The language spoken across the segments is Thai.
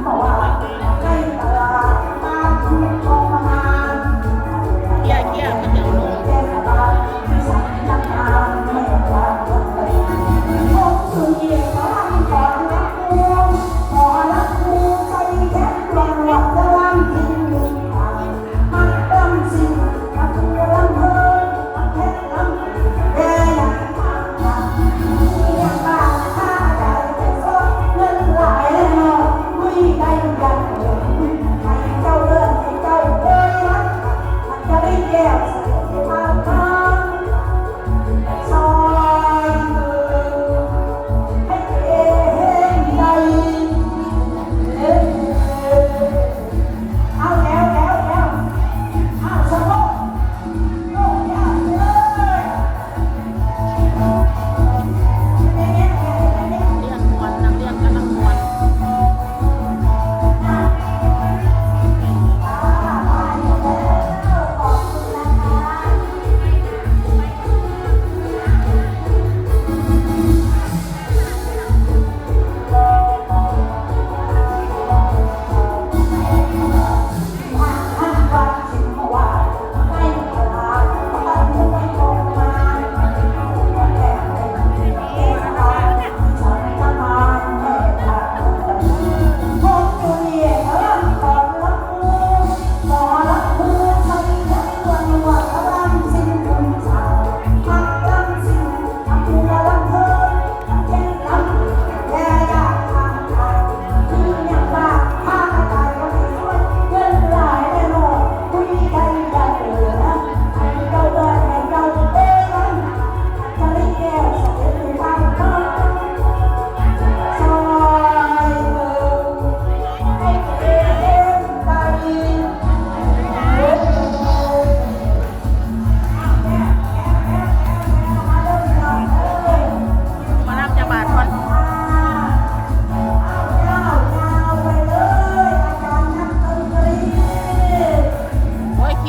好啊！欢迎来到。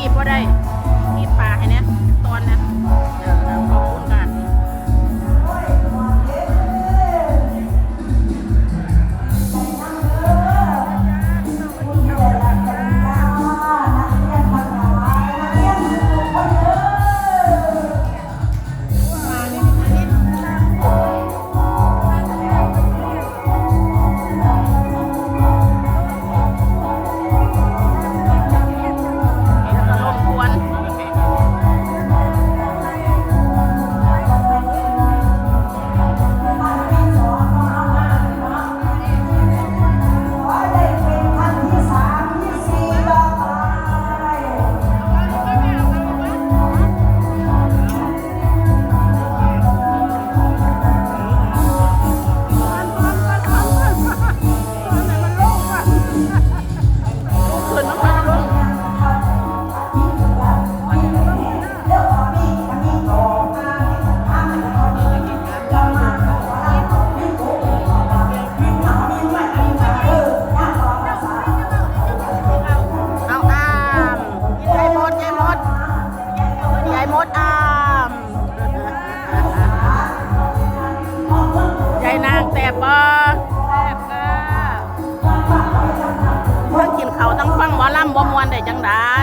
บบ่ได้ที่ปลาให้เนี้ยตอนนะ ถอามยายนางแสบบ่แต่บก็ถ้างกินเขาต้องฟังหมอลำบ่มวนได้จังได้